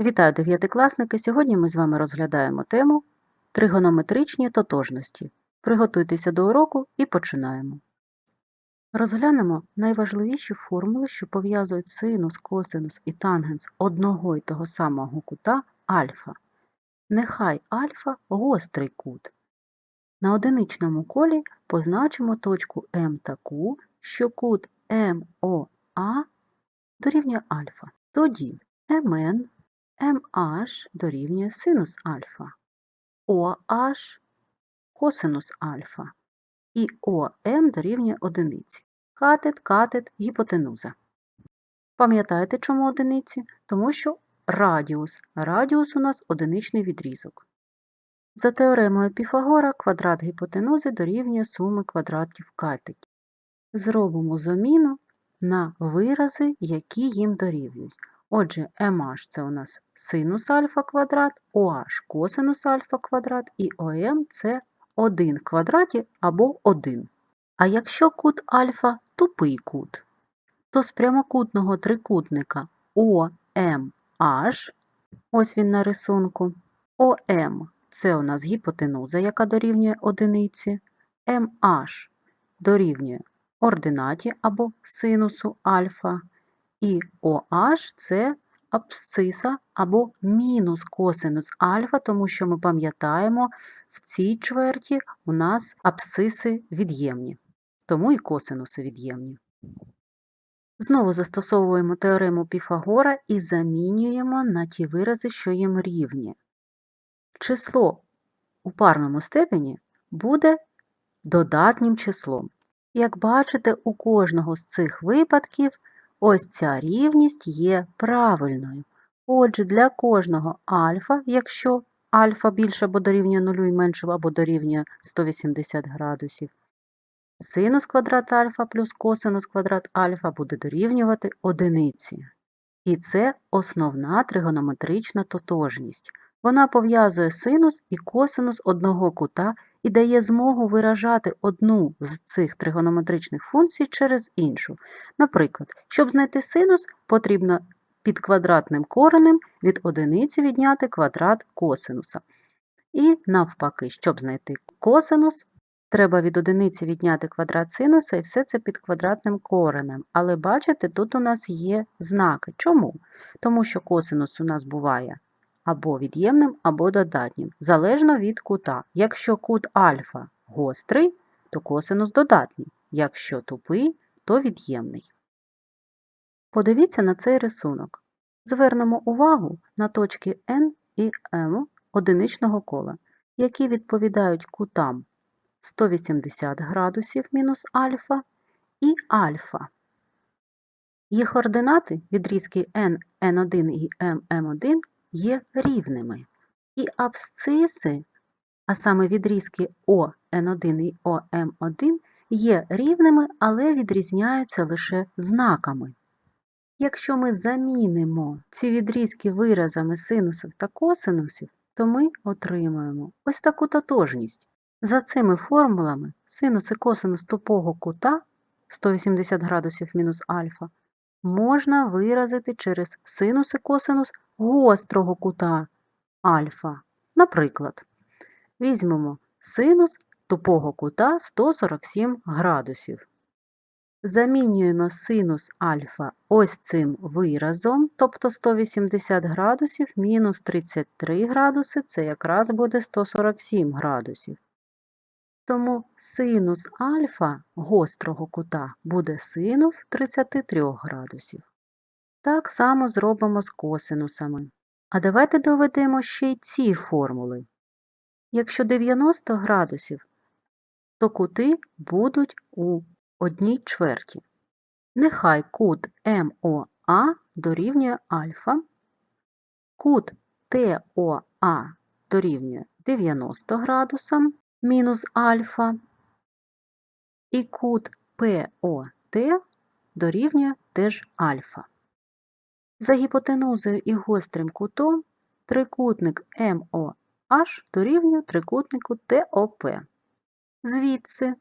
Вітаю дев'ятикласники! Сьогодні ми з вами розглядаємо тему тригонометричні тотожності. Приготуйтеся до уроку і починаємо. Розглянемо найважливіші формули, що пов'язують синус, косинус і тангенс одного і того самого кута альфа. Нехай альфа гострий кут. На одиничному колі позначимо точку М таку, що кут МОА дорівнює альфа. Тоді МН MH дорівнює синус альфа, OH косинус альфа і ОМ дорівнює одиниці. Катет, катет, гіпотенуза. Пам'ятаєте, чому одиниці? Тому що радіус. Радіус у нас одиничний відрізок. За теоремою Піфагора квадрат гіпотенузи дорівнює суми квадратів катетів. Зробимо заміну на вирази, які їм дорівнюють. Отже, MH – це у нас синус альфа квадрат, OH – косинус альфа квадрат і ОМ – це 1 в квадраті або 1. А якщо кут альфа тупий кут, то з прямокутного трикутника OMH, ось він на рисунку, OM – це у нас гіпотенуза, яка дорівнює одиниці, MH дорівнює ординаті або синусу альфа, і OH – це абсциса або мінус косинус альфа, тому що ми пам'ятаємо, в цій чверті у нас абсциси від'ємні, тому і косинуси від'ємні. Знову застосовуємо теорему Піфагора і замінюємо на ті вирази, що їм рівні. Число у парному степені буде додатнім числом. Як бачите, у кожного з цих випадків ось ця рівність є правильною. Отже, для кожного альфа, якщо альфа більше або дорівнює 0 і менше або дорівнює 180 градусів, синус квадрат альфа плюс косинус квадрат альфа буде дорівнювати одиниці. І це основна тригонометрична тотожність. Вона пов'язує синус і косинус одного кута і дає змогу виражати одну з цих тригонометричних функцій через іншу. Наприклад, щоб знайти синус, потрібно під квадратним коренем від одиниці відняти квадрат косинуса. І навпаки, щоб знайти косинус, треба від одиниці відняти квадрат синуса і все це під квадратним коренем. Але бачите, тут у нас є знаки. Чому? Тому що косинус у нас буває або від'ємним, або додатнім, залежно від кута. Якщо кут альфа гострий, то косинус додатній. Якщо тупий, то від'ємний. Подивіться на цей рисунок. Звернемо увагу на точки N і M одиничного кола, які відповідають кутам 180 градусів мінус альфа і альфа. Їх ординати відрізки N, N1 і M, M1 є рівними. І абсциси, а саме відрізки ОН1 і ОМ1, є рівними, але відрізняються лише знаками. Якщо ми замінимо ці відрізки виразами синусів та косинусів, то ми отримаємо ось таку тотожність. За цими формулами синус і косинус тупого кута 180 градусів мінус альфа можна виразити через синус і косинус гострого кута альфа. Наприклад, візьмемо синус тупого кута 147 градусів. Замінюємо синус альфа ось цим виразом, тобто 180 градусів мінус 33 градуси це якраз буде 147 градусів. Тому синус альфа гострого кута буде синус 33 градусів. Так само зробимо з косинусами. А давайте доведемо ще й ці формули. Якщо 90 градусів, то кути будуть у одній чверті. Нехай кут МОА дорівнює альфа, кут ТОА дорівнює 90 градусам мінус альфа, і кут ПОТ дорівнює теж альфа. За гіпотенузою і гострим кутом трикутник МОH дорівнює трикутнику ТОП. Звідси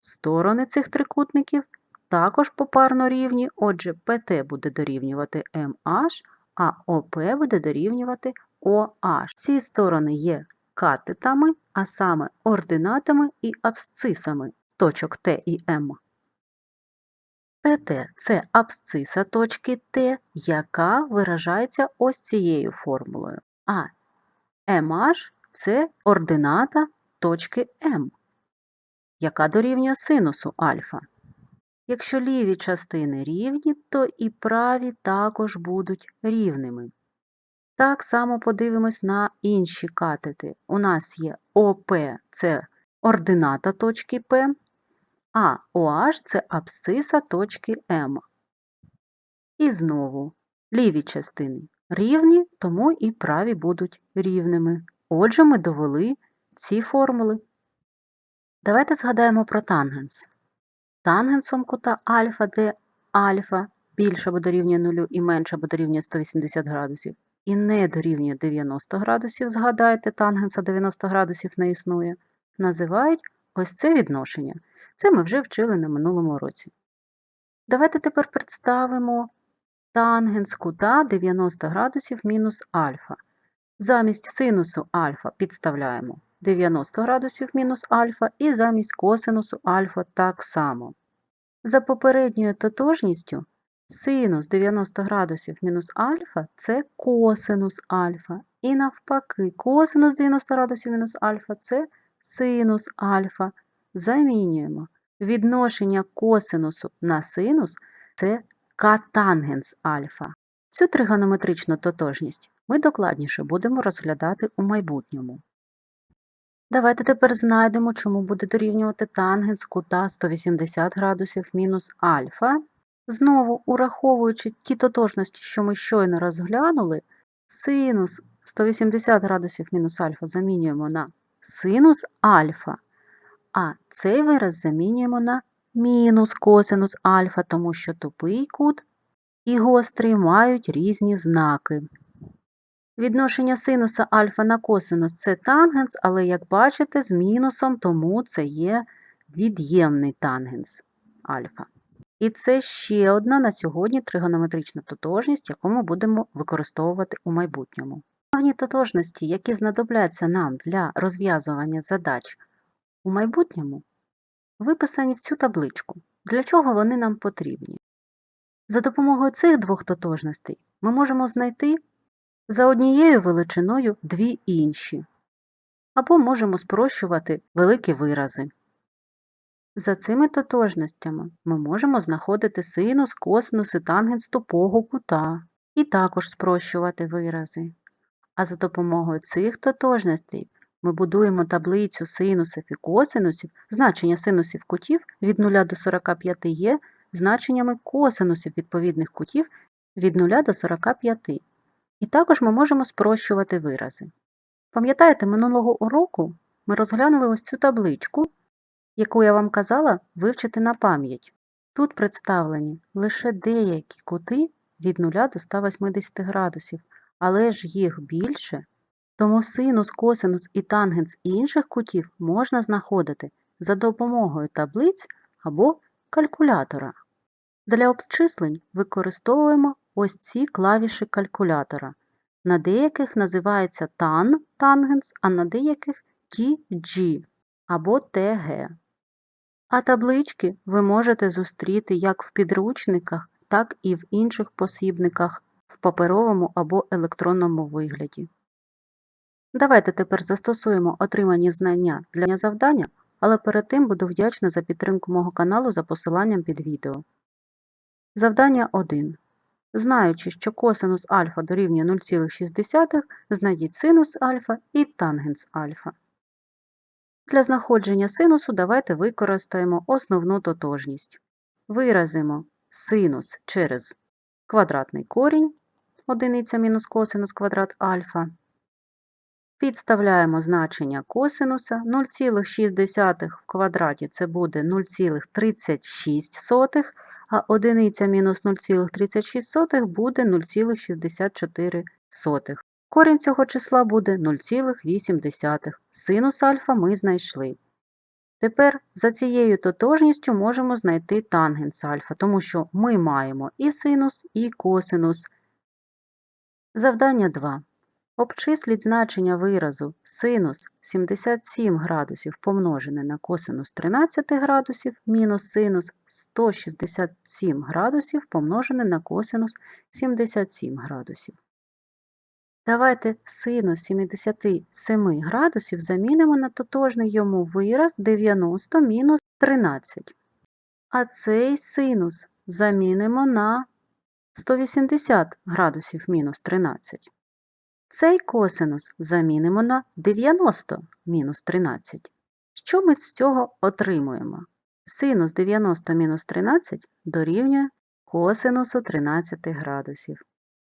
сторони цих трикутників також попарно рівні, отже, ПТ буде дорівнювати МH, а ОП буде дорівнювати OH. Ці сторони є катетами, а саме ординатами і абсцисами точок Т і М. ТТ – це абсциса точки Т, яка виражається ось цією формулою. А MH – це ордината точки М, яка дорівнює синусу альфа. Якщо ліві частини рівні, то і праві також будуть рівними. Так само подивимось на інші катети. У нас є ОП це ордината точки П, а OH це абсциса точки М. І знову ліві частини рівні, тому і праві будуть рівними. Отже, ми довели ці формули. Давайте згадаємо про тангенс. Тангенсом кута альфа, де альфа більше або дорівнює 0 і менше або дорівнює 180 градусів, і не дорівнює 90 градусів, згадайте, тангенса 90 градусів не існує, називають ось це відношення. Це ми вже вчили на минулому році. Давайте тепер представимо тангенс кута 90 градусів мінус альфа. Замість синусу альфа підставляємо 90 градусів мінус альфа і замість косинусу альфа так само. За попередньою тотожністю синус 90 градусів мінус альфа це косинус альфа. І навпаки, косинус 90 градусів мінус альфа це синус альфа. Замінюємо. Відношення косинусу на синус це катангенс альфа. Цю тригонометричну тотожність ми докладніше будемо розглядати у майбутньому. Давайте тепер знайдемо, чому буде дорівнювати тангенс кута 180 градусів мінус альфа. Знову, ураховуючи ті тотожності, що ми щойно розглянули, синус 180 градусів мінус альфа замінюємо на синус альфа, а цей вираз замінюємо на мінус косинус альфа, тому що тупий кут і гострий мають різні знаки. Відношення синуса альфа на косинус це тангенс, але, як бачите, з мінусом, тому це є від'ємний тангенс альфа. І це ще одна на сьогодні тригонометрична тотожність, яку ми будемо використовувати у майбутньому. Основні тотожності, які знадобляться нам для розв'язування задач у майбутньому, виписані в цю табличку. Для чого вони нам потрібні? За допомогою цих двох тотожностей ми можемо знайти за однією величиною дві інші, або можемо спрощувати великі вирази. За цими тотожностями ми можемо знаходити синус, косинус і тангенс тупого кута і також спрощувати вирази. А за допомогою цих тотожностей ми будуємо таблицю синусів і косинусів, значення синусів кутів від 0 до 45 є значеннями косинусів відповідних кутів від 0 до 45. І також ми можемо спрощувати вирази. Пам'ятаєте, минулого уроку ми розглянули ось цю табличку, яку я вам казала вивчити на пам'ять. Тут представлені лише деякі кути від 0 до 180 градусів, але ж їх більше, тому синус, косинус і тангенс інших кутів можна знаходити за допомогою таблиць або калькулятора. Для обчислень використовуємо ось ці клавіші калькулятора. На деяких називається TAN тангенс, а на деяких TG або TG. А таблички ви можете зустріти як в підручниках, так і в інших посібниках в паперовому або електронному вигляді. Давайте тепер застосуємо отримані знання для завдання, але перед тим буду вдячна за підтримку мого каналу за посиланням під відео. Завдання 1. Знаючи, що косинус альфа дорівнює 0,6, знайдіть синус альфа і тангенс альфа. Для знаходження синусу давайте використаємо основну тотожність. Виразимо синус через квадратний корінь, одиниця мінус косинус квадрат альфа. Підставляємо значення косинуса 0,6 в квадраті це буде 0,36, а одиниця мінус 0,36 буде 0,64. Корінь цього числа буде 0,8. Синус альфа ми знайшли. Тепер за цією тотожністю можемо знайти тангенс альфа, тому що ми маємо і синус, і косинус. Завдання 2. Обчисліть значення виразу синус 77 градусів помножене на косинус 13 градусів мінус синус 167 градусів помножене на косинус 77 градусів. Давайте синус 77 градусів замінимо на тотожний йому вираз 90 мінус 13. А цей синус замінимо на 180 градусів мінус 13. Цей косинус замінимо на 90 мінус 13. Що ми з цього отримуємо? Синус 90 мінус 13 дорівнює косинусу 13 градусів.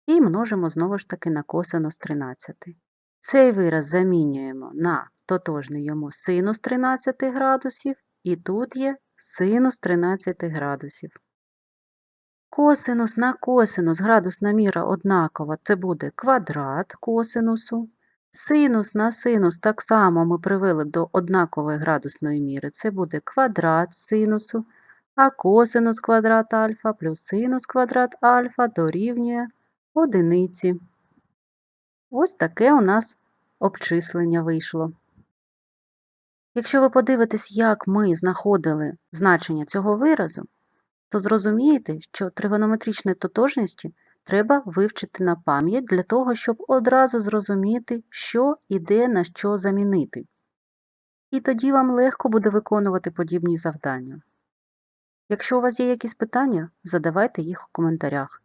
І множимо знову ж таки на косинус 13. Цей вираз замінюємо на тотожний йому синус 13 градусів, і тут є синус 13 градусів. Косинус на косинус градусна міра однакова, це буде квадрат косинусу. Синус на синус так само ми привели до однакової градусної міри, це буде квадрат синусу, а косинус квадрат альфа плюс синус квадрат альфа дорівнює одиниці. Ось таке у нас обчислення вийшло. Якщо ви подивитесь, як ми знаходили значення цього виразу, то зрозумієте, що тригонометричні тотожності треба вивчити на пам'ять для того, щоб одразу зрозуміти, що і де на що замінити. І тоді вам легко буде виконувати подібні завдання. Якщо у вас є якісь питання, задавайте їх у коментарях.